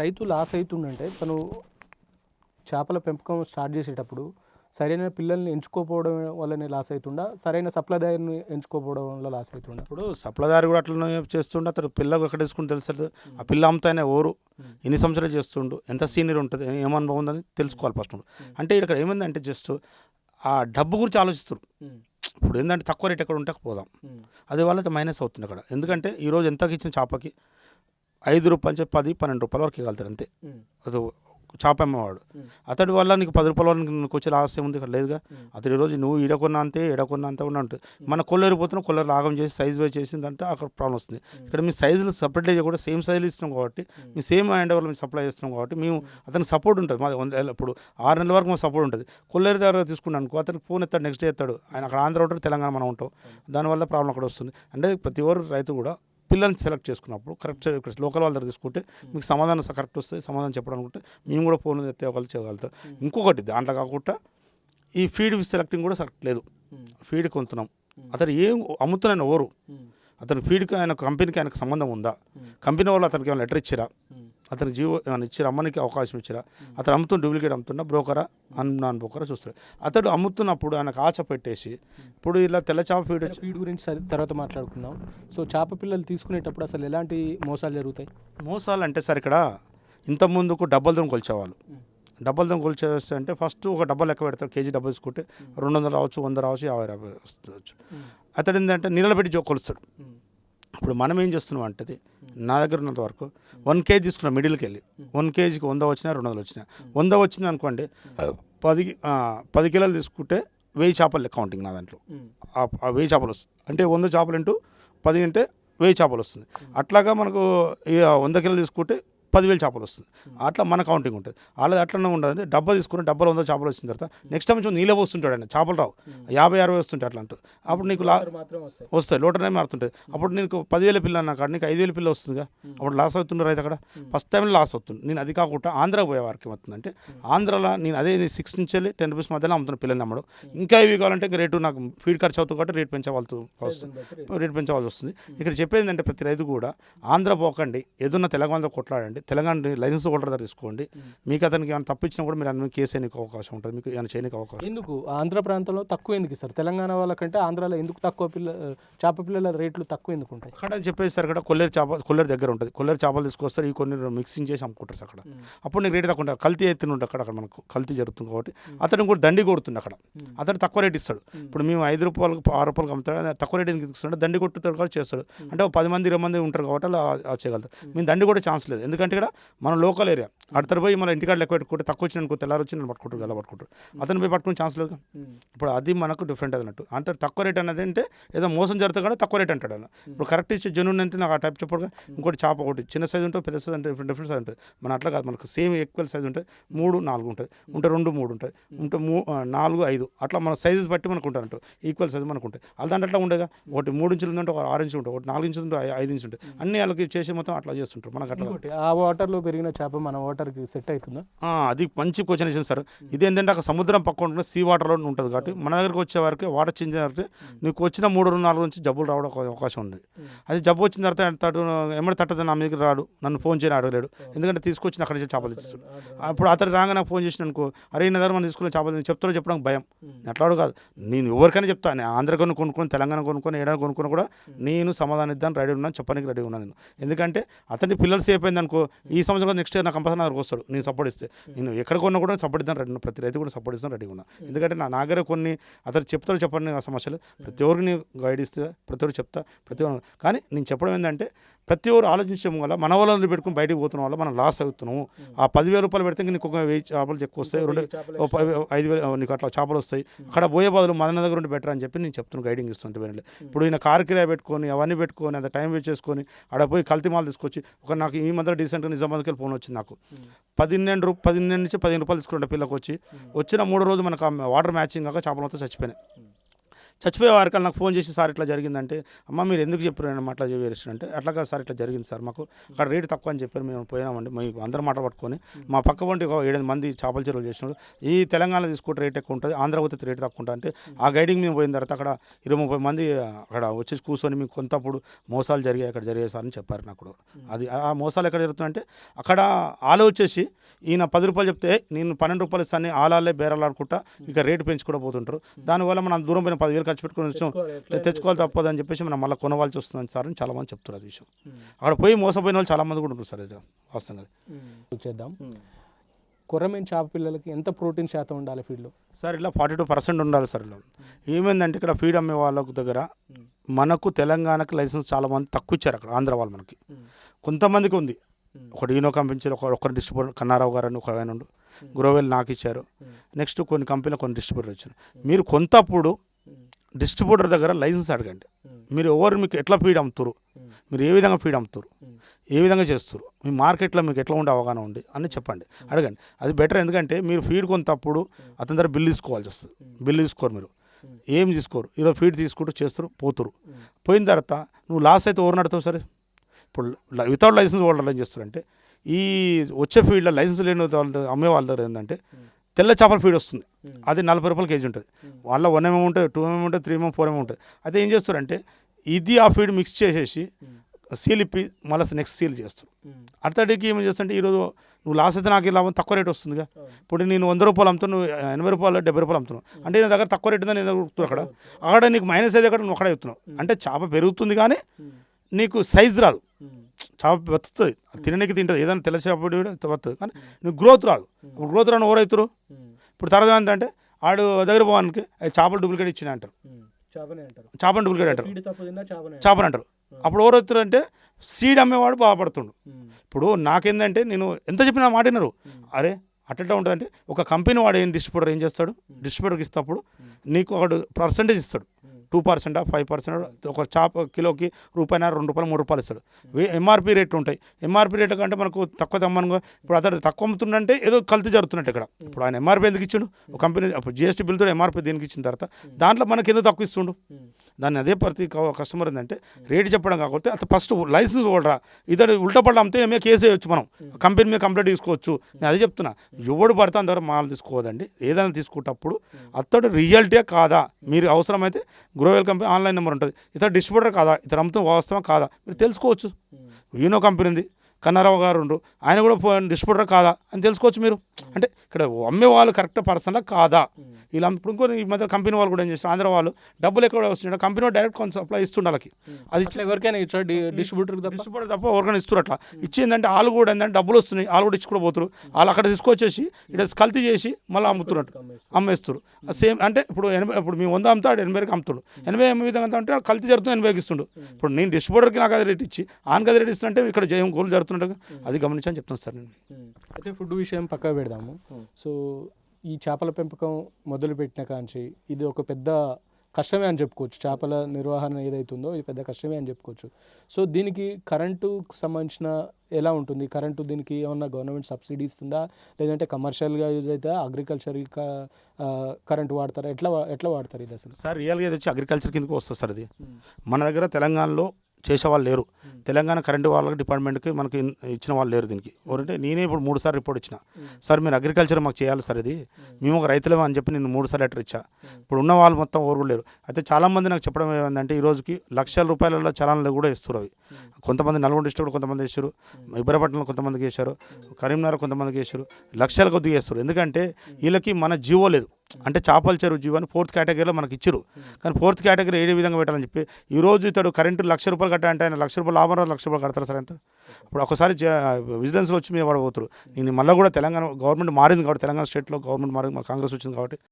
రైతు లాస్ అవుతుండంటే తను చేపల పెంపకం స్టార్ట్ చేసేటప్పుడు సరైన పిల్లల్ని ఎంచుకోకపోవడం వల్లనే లాస్ అవుతుండా సరైన సప్లదాయాన్ని ఎంచుకోకపోవడం వల్ల లాస్ అవుతుండా ఇప్పుడు సప్లదారి కూడా అట్లనే చేస్తుండే. అతను పిల్లకు ఎక్కడ తీసుకుని తెలుస్తుంది. ఆ పిల్ల అమ్ముతానే ఓరు. ఎన్ని సంవత్సరాలు చేస్తుండు? ఎంత సీనియర్ ఉంటుంది? ఏమనుభవం ఉందని తెలుసుకోవాలి ఫస్ట్ అంటే ఇక్కడ ఏమైందంటే జస్ట్ ఆ డబ్బు గురించి ఆలోచిస్తారు ఇప్పుడు ఏంటంటే తక్కువ రేట్ ఎక్కడ ఉంటే పోదాం. అది వాళ్ళకి మైనస్ అవుతుంది అక్కడ. ఎందుకంటే ఈరోజు ఎంతకి ఇచ్చిన చేపకి? ఐదు రూపాయలు చెప్పి పది పన్నెండు రూపాయల వరకు ఇవ్వగలుగుతాడు అంతే. అది చేప అమ్మేవాడు అతడి వల్ల నీకు పది రూపాయల వల్ల నీకు వచ్చే లాస్ ఏముంది ఇక్కడ లేదుగా? అతడు ఈరోజు నువ్వు ఈడకొన్నా అంతే ఈడకొన్నా అంతే ఉంటుంది మన కొల్లేరు పోతున్నా కొల్లేరు లాగం చేసి సైజ్ వే చేసిందంటే అక్కడ ప్రాబ్లం వస్తుంది. ఇక్కడ మీ సైజులు సపరేట్ కూడా సేమ్ సైజులు ఇస్తున్నాం కాబట్టి మీ సేమ్ హ్యాండ్ ఓవర్లో మేము సప్లై చేస్తున్నాం కాబట్టి మేము అతనికి సపోర్ట్ ఉంటుంది. మాది ఇప్పుడు ఆరు నెలల వరకు మాకు సపోర్ట్ ఉంటుంది. కొల్లేరు దగ్గర తీసుకున్నాను అనుకో అతనికి ఫోన్ ఎత్తాడు నెక్స్ట్ డే ఎత్తాడు. ఆయన అక్కడ ఆంధ్ర ఉంటాడు తెలంగాణ మనం ఉంటాం. దానివల్ల ప్రాబ్లం అక్కడ వస్తుంది. అంటే ప్రతి ఒక్కరు రైతు కూడా పిల్లల్ని సెలెక్ట్ చేసుకున్నప్పుడు కరెక్ట్ ఇక్కడ లోకల్ వాళ్ళ దగ్గర తీసుకుంటే మీకు సమాధానం కరెక్ట్ వస్తుంది సమాధానం చెప్పడం అనుకుంటే మేము కూడా ఫోన్ ఎత్తే వాళ్ళు చేయగలుగుతాం ఇంకొకటి దాంట్లో కాకుండా ఈ ఫీడ్ సెలెక్టింగ్ కూడా కరెక్ట్ లేదు. ఫీడ్ కొంటున్నాం. అతను ఏం అమ్ముతున్నాను ఎవరు? అతని ఫీడ్కి ఆయన కంపెనీకి ఆయనకు సంబంధం ఉందా? కంపెనీ వాళ్ళు అతనికి ఏమైనా లెటర్ ఇచ్చిరా? అతనికి జీవో ఏమైనా ఇచ్చిరా? అమ్మనికి అవకాశం ఇచ్చిరా? అతను అమ్ముతున్న డూప్లికేట్ అమ్ముతున్నా బ్రోకరా అన్ నాన్ బ్రోకరా చూస్తారు. అతడు అమ్ముతున్నప్పుడు ఆయనకు ఆశ పెట్టేసి ఇప్పుడు ఇలా తెల్ల చేప ఫీడ్ ఫీడ్ గురించి సరి- తర్వాత మాట్లాడుకుందాం. సో చేప పిల్లలు తీసుకునేటప్పుడు అసలు ఎలాంటి మోసాలు జరుగుతాయి? మోసాలు అంటే సార్ ఇక్కడ ఇంత ముందుకు డబ్బులు దొంగ కొలిచేవాళ్ళు. డబ్బులు దొంగ కొలిచేస్తే అంటే ఫస్ట్ ఒక డబ్బా లెక్క పెడతారు. కేజీ డబ్బు తీసుకుంటే రెండు వందలు రావచ్చు వంద రావచ్చు యాభై వస్తుంది అతడు ఏంటంటే నీళ్ళ పెట్టి జో కొలుస్తాడు. ఇప్పుడు మనం ఏం చేస్తున్నాం అంటే నా దగ్గర ఉన్నంత వరకు వన్ కేజీ తీసుకున్నాం మిడిల్కి వెళ్ళి వన్ కేజీకి వంద వచ్చినా రెండు వందలు వచ్చినా. వంద వచ్చింది అనుకోండి పది పది కిలోలు తీసుకుంటే వెయ్యి చేపలు కౌంటింగ్ నా దాంట్లో. ఆ- వెయ్యి చేపలు వస్తుంది అంటే వంద చేపలు ఇంటూ పది అంటే వెయ్యి చేపలు వస్తుంది. అట్లాగా మనకు వంద కిలోలు తీసుకుంటే పదివేలు చేపలు వస్తుంది. అట్లా మన కౌంటింగ్ ఉంటుంది. అలా అట్లనే ఉండదు అంటే డబ్బా తీసుకుని డబ్బాలో వంద చేపలు వచ్చిన తర్వాత నెక్స్ట్ టైం నీళ్ళే వస్తుంటాడు ఆయన. చేపలు రావు. యాభై అరవై వస్తుంటాయి అట్లా అంటూ అప్పుడు నీకు లా వస్తాయి. లోటనే మారుతుంటుంది అప్పుడు నీకు పదివేల పిల్ల అన్నా కాడ నీకు ఐదు వేల పిల్ల వస్తుందిగా. అప్పుడు లాస్ అవుతుంది రైతు అక్కడ? ఫస్ట్ టైం లాస్ అవుతుంది నేను అది కాకుండా ఆంధ్ర పోయే వారికి ఏమవుతుందంటే ఆంధ్రాలో నేను అదే నేను సిక్స్ నుంచి వెళ్ళి టెన్ రూపీస్ మధ్యలో అమ్ముతున్న పిల్లల్ని అమ్మడం. ఇంకా ఇవి కావాలంటే ఇంకా రేటు నాకు ఫీడ్ ఖర్చు అవుతుంది కాబట్టి రేట్ పెంచవలసి వస్తుంది రేట్. పెంచవలసి వస్తుంది. ఇక్కడ చెప్పేది ఏంటంటే ప్రతి రైతు కూడా ఆంధ్ర పోకండి. ఏదన్నా తెలంగాణలో కొట్లాడండి. తెలంగాణ లైసెన్స్ హోల్డర్ దగ్గర తీసుకోండి. మీకు అతనికి ఏమైనా తప్పించినా కూడా మీరు అన్ని కేసు చేయడానికి అవకాశం ఉంటుంది. మీకు ఏమైనా చేయడానికి అవకాశం ఎందుకు? ఆంధ్ర ప్రాంతంలో తక్కువ ఎందుకు ఇస్తారు తెలంగాణ వాళ్ళకంటే ఆంధ్రాలో ఎందుకు తక్కువ పిల్ల చేప పిల్లల రేట్లు తక్కువ ఎందుకు ఉంటాయి? అక్కడ అని చెప్పేసి అక్కడ కొల్లేరు చేప కొల్లేరు దగ్గర ఉంటుంది. కొల్లేరు చేపలు తీసుకొస్తారు. ఈ కొన్ని మిక్సింగ్ చేసి అమ్ముకుంటారు అక్కడ. అప్పుడు నీకు రేట్ తక్కువ ఉంటుంది. కల్తీ ఎత్తున ఉంటుంది అక్కడ అక్కడ మనకు. కల్తీ జరుగుతుంది కాబట్టి. అతను కూడా దండి కొడుతుంది అక్కడ. అతను తక్కువ రేట్ ఇస్తాడు. ఇప్పుడు మేము ఐదు రూపాయలకు ఆరు రూపాయలకు అమ్ముతాడు. తక్కువ రేట్ ఎందుకు ఇస్తుంటే దండి కొట్టుతాడు కూడా చేస్తాడు. అంటే ఒక పది మంది ఇరవై మంది ఉంటారు కాబట్టి అలా చేయగలుగుతారు. మేము. దండి కూడా ఛాన్స్ లేదు. ఎందుకంటే ఇక్కడ మన లోకల్ ఏరియా. అడతరు పోయి మన ఇంటికాడ లెక్క పెట్టుకుంటే తక్కువ వచ్చిన అనుకో తెల్లారి వచ్చి నేను పట్టుకుంటారు అలా పట్టుకుంటారు. అతను పోయి పట్టుకునే ఛాన్స్ లేదు ఇప్పుడు అది మనకు డిఫరెంట్ అన్నట్టు అంటే తక్కువ రేట్ అనేది అంటే ఏదో మోసం జరుగుతుంది కూడా తక్కువ రేట్ అంటాడు ఆయన ఇప్పుడు కరెక్ట్ ఇచ్చే జెన్యున్ అంటే నాకు ఆ టైప్ చెప్పడుగా ఇంకోటి చేప ఒకటి చిన్న సైజ్ ఉంటుంది పెద్ద సైజ్ అంటే డిఫరెంట్ డిఫరెంట్ సైజ్ ఉంటుంది మన అట్లా కాదు మనకు సేమ్ ఈక్వల్ సైజ్ ఉంటుంది మూడు నాలుగు ఉంటుంది ఉంటే రెండు మూడు ఉంటుంది ఉంటే మూ నాలుగు ఐదు. అట్లా మన సైజెస్ బట్టి మనకు ఉంటుంది అంటూ ఈక్వల్ సైజ్ మనకు ఉంటాయి. అలా దాంట్లో అట్లా ఉండగా ఒకటి మూడు ఇంచులు ఉందంటే ఒక ఆరు ఇంచులు ఉంటుంది ఒకటి నాలుగు ఇంచులు ఉంటే ఐదు ఇంచులు ఉంటుంది అన్ని వాళ్ళకి చేసి మొత్తం అట్లా చేస్తుంటారు. మనకు అట్లా వాటర్లో పెరిగిన చేప మన వాటర్కి సెట్ అవుతుందా? అది మంచి క్వశ్చన్ ఇచ్చింది సార్. ఇది ఏంటంటే అక్కడ సముద్రం పక్కన ఉంటుంది సీ వాటర్లో ఉంటుంది కాబట్టి మన దగ్గరికి వచ్చే వరకు వాటర్ చేంజ్ వరకు నీకు వచ్చిన మూడు నాలుగు నుంచి జబ్బులు రావడం అవకాశం ఉంది. అది జబ్బు వచ్చిన తర్వాత తట్టు ఎమ్మడి తట్టదు నా మీదకి రాడు. నన్ను ఫోన్ చేయని అడగలేడు. ఎందుకంటే తీసుకొచ్చింది అక్కడ నుంచి చేపలు ఇస్తాడు అప్పుడు అతను రాగానే నాకు ఫోన్ చేసిన అనుకో అరే నా దగ్గర మనం తీసుకునే చేపలు చెప్తారో చెప్పడానికి భయం. ఎట్లాడు కాదు. నేను ఎవరికైనా చెప్తాను నేను కొనుక్కొని తెలంగాణ కొనుక్కొని ఏడాది కొనుక్కొని కూడా నేను సమాధానం ఇద్దాను రెడీ ఉన్నాను చెప్పడానికి రెడీ ఉన్నాను నేను. ఎందుకంటే అతని పిల్లలు సేఫ్ అయింది అనుకో ఈ సంవత్సరం నెక్స్ట్ ఇయర్ నాకు కంపల్సరీ నాకు వస్తాడు. నేను సపోర్ట్ ఇస్తే. నేను ఎక్కడ కొన్నా కూడా సపోర్ట్ ఇద్దాను రెడీ. ప్రతి రైతు కూడా సపోర్ట్ ఇస్తాను రెడీ ఉన్నా. ఎందుకంటే నా నా దగ్గర కొన్ని అతను చెప్తారు చెప్పండి ఆ సమస్యలు. ప్రతి ఒక్కరికి నేను గైడ్ ఇస్తే ప్రతి ఒక్కరు చెప్తా ప్రతి ఒక్కరు కానీ నేను చెప్పడం ఏంటంటే ప్రతి ఒక్కరు ఆలోచించడం వల్ల మన వాళ్ళని పెట్టుకుని బయటకు పోతున్న వల్ల మనం లాస్ అవుతున్నాము. ఆ పదివేల రూపాయలు పెడితే ఇంక నీకు ఒక వెయ్యి చేపలు ఎక్కువ వస్తాయి రెండు ఐదు వేలు నీకు అట్లా చేపలు వస్తాయి. అక్కడ పోయే బదులు మదన దగ్గర ఉండి బెటర్ అని చెప్పి నేను చెప్తున్నాను గైడింగ్ ఇస్తుంది వేరే ఇప్పుడు ఈయన కార్ కిరాయి పెట్టుకొని అవన్నీ పెట్టుకొని అంత టైం వేస్ట్ చేసుకొని ఆడ పోయి కల్తీ మాలు తీసుకొచ్చి ఒక నాకు ఈ మధ్య రీసెంట్గా నిజామాబాద్కి వెళ్ళి ఫోన్ వచ్చింది నాకు. పదిహేను రూ పదిహేను నుంచి పదిహేను రూపాయలు తీసుకుంటే పిల్లకు వచ్చి వచ్చిన మూడు రోజులు మనకు వాటర్ మ్యాచింగ్ కాక చేపలతో చచ్చిపోయినాయి. చచ్చిపోయే వారికి నాకు ఫోన్ చేసి సార్ ఇట్లా జరిగిందంటే అమ్మ మీరు ఎందుకు చెప్పారు నేను అట్లా చేసి అంటే అట్లా కాదు సార్ ఇట్లా జరిగింది సార్. మాకు అక్కడ రేటు తక్కువ అని చెప్పారు మేము పోయినామండి. మేము అందరం మాట పట్టుకొని మా పక్క వంటి ఒక ఏడెనిమిది మంది చేపల చెరువులు చేసినాడు ఈ తెలంగాణ తీసుకుంటే రేట్ ఎక్కువ ఉంటుంది ఆంధ్ర పోతే రేట్ తక్కువ ఉంటుంది అంటే ఆ గైడింగ్ మేము పోయిన తర్వాత అక్కడ ఇరవై ముప్పై మంది అక్కడ వచ్చేసి కూర్చొని మీకు కొంతప్పుడు మోసాలు జరిగాయి అక్కడ జరిగాయి సార్ అని చెప్పారు నాకు. అది ఆ మోసాలు ఎక్కడ జరుగుతుందంటే అక్కడ ఆలో వచ్చేసి ఈయన పది రూపాయలు చెప్తే నేను పన్నెండు రూపాయలు ఇస్తాను ఆలాలే బేరాలు ఆడుకుంటా ఇక రేటు పెంచుకుంటూ పోతుంటారు. దానివల్ల మనం దూరం పోయిన పదివేలు ఖర్చు పెట్టుకుని వచ్చాం. తెచ్చుకోవాలి తప్పదు అని చెప్పేసి మనం మళ్ళీ కొనవాల్సి వస్తుంది సార్ అని చాలా మంది చెప్తారు అది విషయం అక్కడ పోయి మోసపోయిన వాళ్ళు చాలా మంది కూడా ఉంటారు సార్ వాస్తవంగా. చేద్దాం. కొర్రమీన్ చేప పిల్లలకి ఎంత ప్రోటీన్ శాతం ఉండాలి ఫీడ్లో సార్ ఇలా ఫార్టీ టూ పర్సెంట్ ఉండాలి సార్ ఇలా. ఏమైందంటే ఇక్కడ ఫీడ్ అమ్మే వాళ్ళకు దగ్గర మనకు తెలంగాణకు లైసెన్స్ చాలా మంది తక్కువ ఇచ్చారు అక్కడ ఆంధ్ర వాళ్ళు మనకి. కొంతమందికి ఉంది. ఒకటి ఈనో కంపెనీ ఒక ఒకరి డిస్ట్రిబ్యూటర్ కన్నారావు గారు అని ఒక ఆయన ఉండు. గ్రోవెల్ నాకు ఇచ్చారు. నెక్స్ట్ కొన్ని కంపెనీలు కొన్ని డిస్ట్రిబ్యూటర్ ఇచ్చారు. మీరు కొంతప్పుడు డిస్ట్రిబ్యూటర్ దగ్గర లైసెన్స్ అడగండి. మీరు ఎవరు మీకు ఎట్లా ఫీడ్ అమ్ముతారు? మీరు ఏ విధంగా ఫీడ్ అమ్ముతారు? ఏ విధంగా చేస్తారు? మీ మార్కెట్లో మీకు ఎట్లా ఉండే అవగాహన ఉంది? అని చెప్పండి. అడగండి. అది బెటర్ ఎందుకంటే మీరు ఫీడ్ కొంతప్పుడు అతని దగ్గర బిల్ తీసుకోవాల్సి వస్తుంది. బిల్ తీసుకోరు మీరు. ఏం తీసుకోరు? ఈరోజు ఫీడ్ తీసుకుంటూ చేస్తారు పోతురు. పోయిన తర్వాత నువ్వు లాస్ అయితే ఎవరు నడతావు సరే? ఇప్పుడు వితౌట్ లైసెన్స్ హోల్డర్లు ఏం చేస్తారంటే ఈ వచ్చే ఫీల్డ్లో లైసెన్స్ లేని వాళ్ళ అమ్మే వాళ్ళ దగ్గర ఏంటంటే తెల్ల చేపల ఫీడ్ వస్తుంది. అది నలభై రూపాయల కేజీ ఉంటుంది. వాళ్ళ వన్ ఎంఎం ఉంటుంది టూ ఎంఎం ఉంటుంది త్రీ ఎంఎం ఫోర్ ఎంఎం ఉంటుంది అయితే ఏం చేస్తారంటే ఇది ఆ ఫీడ్ మిక్స్ చేసేసి సీల్ ఇప్పి మళ్ళీ నెక్స్ట్ సీల్ చేస్తారు. అర్థడికి ఏం చేస్తుంటే ఈరోజు నువ్వు లాస్ అయితే నాకు లాభం తక్కువ రేట్ వస్తుందిగా. ఇప్పుడు నేను వంద రూపాయలు అమ్ముతాను నువ్వు ఎనభై రూపాయలు డెబ్బై రూపాయలు అమ్ముతున్నావు అంటే నా దగ్గర తక్కువ రేట్ ఉందని నేను అడుగుతున్నావు అక్కడ. అక్కడ నీకు మైనస్ అయితే అక్కడ నువ్వు అక్కడ చెప్తున్నావు అంటే చేప పెరుగుతుంది కానీ నీకు సైజ్ రాదు. చేప బతుకుతుంది. తినడానికి తింటుంది. ఏదైనా తెల్ల చేప బతుకుతుంది కానీ నీకు గ్రోత్ రాదు. గ్రోత్ రాని ఎవరైతారు? ఇప్పుడు తర్వాత ఏంటంటే ఆడు దగ్గర పోవానికి "ఏ, చేపలు డూప్లికేట్ ఇచ్చిన అంటారు. చేపని డూప్లికేట్ అంటారు. చేపని అంటారు. అప్పుడు ఎవరు వస్తారు అంటే సీడ్ అమ్మేవాడు బాధపడుతుండు. ఇప్పుడు నాకేందంటే నేను ఎంత చెప్పినా మాట వినరు. అరే అట్లా ఉంటుందంటే ఒక కంపెనీ వాడు ఏం డిస్ట్రిబ్యూటర్ ఏం చేస్తాడు? డిస్ట్రిబ్యూటర్కి ఇస్తప్పుడు నీకు ఒకడు పర్సంటేజ్ ఇస్తాడు. టూ పర్సెంట్ ఫైవ్ పర్సెంట్ ఒక చాప కిలోకి రూపాయి రెండు రూపాయలు మూడు రూపాయలు ఇస్తాడు. ఎంఆర్పి రేట్లు ఉంటాయి. ఎంఆర్పి రేట్లు కంటే మనకు తక్కువ తమ్మనుగా ఇప్పుడు అతడు తక్కువ అమ్ముతుందంటే ఏదో కల్తీ జరుగుతున్నట్టు ఇక్కడ. ఇప్పుడు ఆయన ఎంఆర్పి ఎందుకు ఇచ్చిండు? ఒక కంపెనీ అప్పుడు జిఎస్టీ బిల్తో ఎంఆర్పి దీనికి ఇచ్చిన తర్వాత దాంట్లో మనకి ఏదో తక్కువ ఇస్తుండు? దాన్ని అదే ప్రతి కస్టమర్ ఏంటంటే రేటు చెప్పడం కాకపోతే అతను ఫస్ట్ లైసెన్స్ హోల్డరా ఇతడు ఉల్టా పడ్డ అమ్మితే మేము కేసు వేయొచ్చు మనం. కంపెనీ మీద కంప్లైంట్ తీసుకోవచ్చు. నేను అదే చెప్తున్నా. ఎవడు పడితే అందరూ మాల్ తీసుకోవద్దండి ఏదైనా తీసుకుంటప్పుడు అతడు రియాలిటీ కాదా? మీరు అవసరమైతే గ్రోవెల్ కంపెనీ ఆన్లైన్ నెంబర్ ఉంటుంది. ఇతడు డిస్ట్రిబ్యూటర్ కాదా? ఇతడు అమ్ముతున్న వాస్తవం కాదా? మీరు తెలుసుకోవచ్చు. యూనో కంపెనీ ఉంది. కన్నారావు గారు ఉండు. ఆయన కూడా డిస్ట్రిబ్యూటర్ కాదా? అని తెలుసుకోవచ్చు మీరు. అంటే ఇక్కడ అమ్మే వాళ్ళు కరెక్ట్ పర్సన్లా కాదా? ఇలా ఇప్పుడు ఇంకో ఈ మధ్య కంపెనీ వాళ్ళు కూడా ఏం చేస్తారు ఆంధ్ర వాళ్ళు డబ్బులు ఎక్కడ వస్తున్నాయి కంపెనీ వాళ్ళు డైరెక్ట్ కొంచెం సప్లై ఇస్తుండే వాళ్ళకి. అది ఎవరికైనా ఇచ్చా? డిస్ట్రిబ్యూటర్ డిస్ట్రిబ్యూటర్ తప్ప ఎవరికైనా ఇస్తారు అట్లా. ఇచ్చిందంటే వాళ్ళు కూడా ఏంటంటే డబ్బులు వస్తున్నాయి వాళ్ళు కూడా ఇచ్చి కూడా పోతారు వాళ్ళు అక్కడ తీసుకొచ్చేసి ఇక్కడ కల్తీ చేసి మళ్ళీ అమ్ముతున్నట్టు. అమ్మేస్తారు సేమ్ అంటే ఇప్పుడు ఎనభై ఇప్పుడు మేము వంద అమ్ముతాడు ఎనభైకి అమ్ముతాడు. ఎనభై ఎనభై విధంగా అంటే కల్తీ జరుగుతుంది ఎనభైకి ఇస్తుండు. ఇప్పుడు నేను డిస్ట్రిబ్యూటర్కి నాకు అది రేట్ ఇచ్చి ఆన్ కదా రేట్ ఇస్తుంటే ఇక్కడ జయం గోల్ జరుగుతుంటే అది గమనించని చెప్తాను సార్ నేను. అయితే ఫుడ్ విషయం పక్కకు పెడదాము. సో ఈ చేపల పెంపకం మొదలుపెట్టిన కాంచి ఇది ఒక పెద్ద కష్టమే అని చెప్పుకోవచ్చు. చేపల నిర్వహణ ఏదైతుందో ఇది పెద్ద కష్టమే అని చెప్పుకోవచ్చు. సో దీనికి కరెంటుకు సంబంధించిన ఎలా ఉంటుంది? కరెంటు దీనికి ఏమన్నా గవర్నమెంట్ సబ్సిడీ ఇస్తుందా? లేదంటే కమర్షియల్గా యూజ్ అవుతా? అగ్రికల్చర్ కరెంట్ వాడతారా? ఎట్లా ఎట్లా వాడతారు ఇది అసలు? సార్ రియల్గా ఇది వచ్చి అగ్రికల్చర్ కిందకు వస్తుంది సార్ ఇది. మన దగ్గర తెలంగాణలో చేసే వాళ్ళు లేరు తెలంగాణ కరెంటు వాళ్ళకి డిపార్ట్మెంట్కి మనకి ఇచ్చిన వాళ్ళు లేరు దీనికి. ఎవరంటే నేనే ఇప్పుడు మూడు సార్లు రిపోర్ట్ ఇచ్చిన. సార్ మీరు అగ్రికల్చర్ మాకు చేయాలి సార్ ఇది. మేము. ఒక రైతులమే అని చెప్పి నేను మూడు సార్లు లెటర్ ఇచ్చా. ఇప్పుడు ఉన్న వాళ్ళు మొత్తం ఎవరు కూడా లేరు. అయితే చాలామంది నాకు చెప్పడం ఈ రోజుకి లక్షల రూపాయల చలాన్లు కూడా ఇస్తారు అవి. కొంతమంది నల్గొండ డిస్ట్రిక్ట్ కొంతమంది వేసారు ఇబ్రపట్నంలో కొంతమందికి వేశారు కరీంనగర్ కొంతమందికి వేశారు లక్షల కొద్దిగా వేస్తారు ఎందుకంటే వీళ్ళకి మన జీవో లేదు. అంటే చేపల చెరువు జీవాన్ని అని ఫోర్త్ కేటగిరీలో మనకి ఇచ్చారు కానీ ఫోర్త్ కేటగిరీ ఏ విధంగా పెట్టాలని చెప్పి ఈ రోజు ఇతడు కరెంటు లక్ష రూపాయలు కట్టాలంటే ఆయన లక్ష రూపాయలు లాభం రాదు, లక్ష రూపాయలు కడతారు సార్ ఎంత? ఇప్పుడు ఒకసారి విజిలెన్స్లో వచ్చి మీద పడబోతున్నారు నేను మళ్ళీ కూడా తెలంగాణ గవర్నమెంట్ మారింది కాబట్టి తెలంగాణ స్టేట్లో గవర్నమెంట్ మారింది మా కాంగ్రెస్ వచ్చింది కాబట్టి.